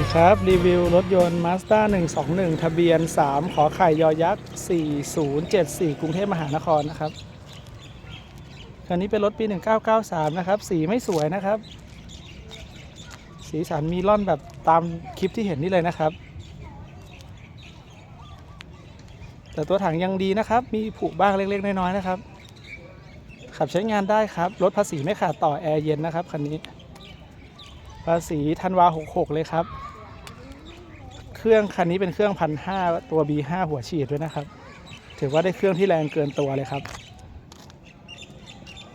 ดีครับ รีวิวรถยนต์ Mazda 121 ทะเบียน 3 ขอไข่ยอยักษ์ 4074 กรุงเทพมหานครนะครับ คันนี้เป็นรถปี 1993 นะครับ สีไม่สวยนะครับ สีสันมีร่อนแบบตามคลิปที่เห็นนี่เลยนะครับ แต่ตัวถังยังดีนะครับ มีผุบ้างเล็ก ๆ น้อย ๆ นะครับ ขับใช้งานได้ครับ รถภาษีไม่ขาดต่อแอร์เย็นนะครับคันนี้ภาษีธันวา 66 เลยครับ เครื่องคันนี้เป็นเครื่องพันห้าตัว B5 หัวฉีดด้วยนะครับ ถือว่าได้เครื่องที่แรงเกินตัวเลยครับ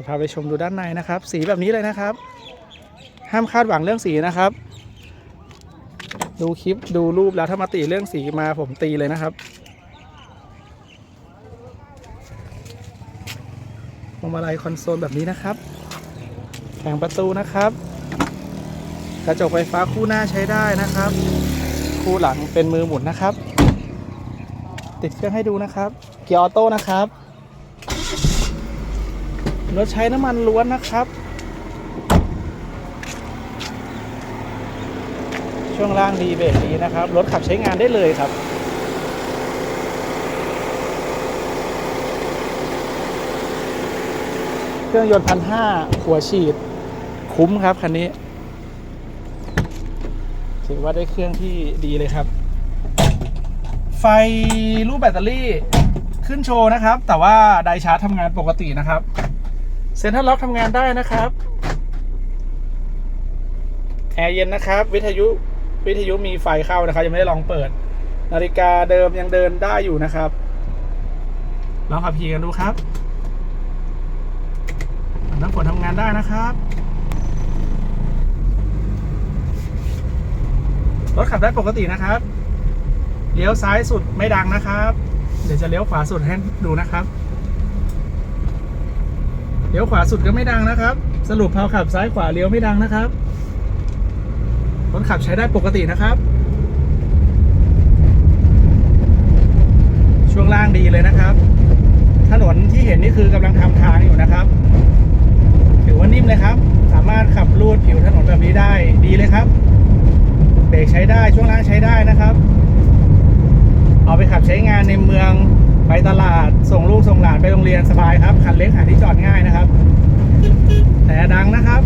พาไปชมดูด้านในนะครับ สีแบบนี้เลยนะครับ ห้ามคาดหวังเรื่องสีนะครับ ดูคลิปดูรูปแล้วถ้ามาตีเรื่องสีมาผมตีเลยนะครับพวงมาลัยคอนโซลแบบนี้นะครับแผงประตูนะครับ กระจกไฟฟ้าคู่หน้าใช้ได้นะครับ คู่หลังเป็นมือหมุนนะครับ ติดเครื่องให้ดูนะครับ เกียร์ออโต้นะครับรถใช้น้ำมันล้วนนะครับ ช่วงล่างดีเบรกดีนะครับ รถขับใช้งานได้เลยครับเครื่องยนต์พันห้าหัวฉีด คุ้มครับ คันนี้ ถือว่าได้เครื่องที่ดีเลยครับ ไฟรูปแบตเตอรี่ขึ้นโชว์นะครับ แต่ว่าไดชาร์จทำงานปกตินะครับ เซ็นทรัลล็อกทำงานได้นะครับ แอร์เย็นนะครับ วิทยุวิทยุมีไฟเข้านะครับ ยังไม่ได้ลองเปิด นาฬิกาเดิมยังเดินได้อยู่นะครับ ลองขับขี่กันดูครับน้ำฝนทำงานได้นะครับ รถขับได้ปกตินะครับ เลี้ยวซ้ายสุดไม่ดังนะครับ เดี๋ยวจะเลี้ยวขวาสุดให้ดูนะครับ เลี้ยวขวาสุดก็ไม่ดังนะครับ สรุปพอขับซ้ายขวาเลี้ยวไม่ดังนะครับ รถขับใช้ได้ปกตินะครับ ช่วงล่างดีเลยนะครับ ถนนที่เห็นนี่คือกำลังทำทางอยู่นะครับ ถือว่านิ่มเลยครับ สามารถขับลูดผิวถนนแบบนี้ได้ เบรกใช้ได้ช่วงล่างใช้ได้นะครับ เอาไปขับใช้งานในเมืองไปตลาดส่งลูกส่งหลานไปโรงเรียนสบายครับคันเล็กหาที่จอดง่ายนะครับ แต่ดังนะครับ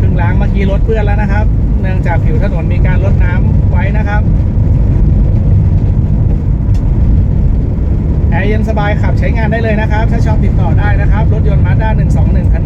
ครึ่งล้างเมื่อกี้รถเปื้อนแล้วนะครับ เนื่องจากผิวถนนมีการลดน้ำไว้นะครับแอร์เย็นสบายขับใช้งานได้เลยนะครับ ถ้าชอบติดต่อได้นะครับ รถยนต์มาด้า121คัน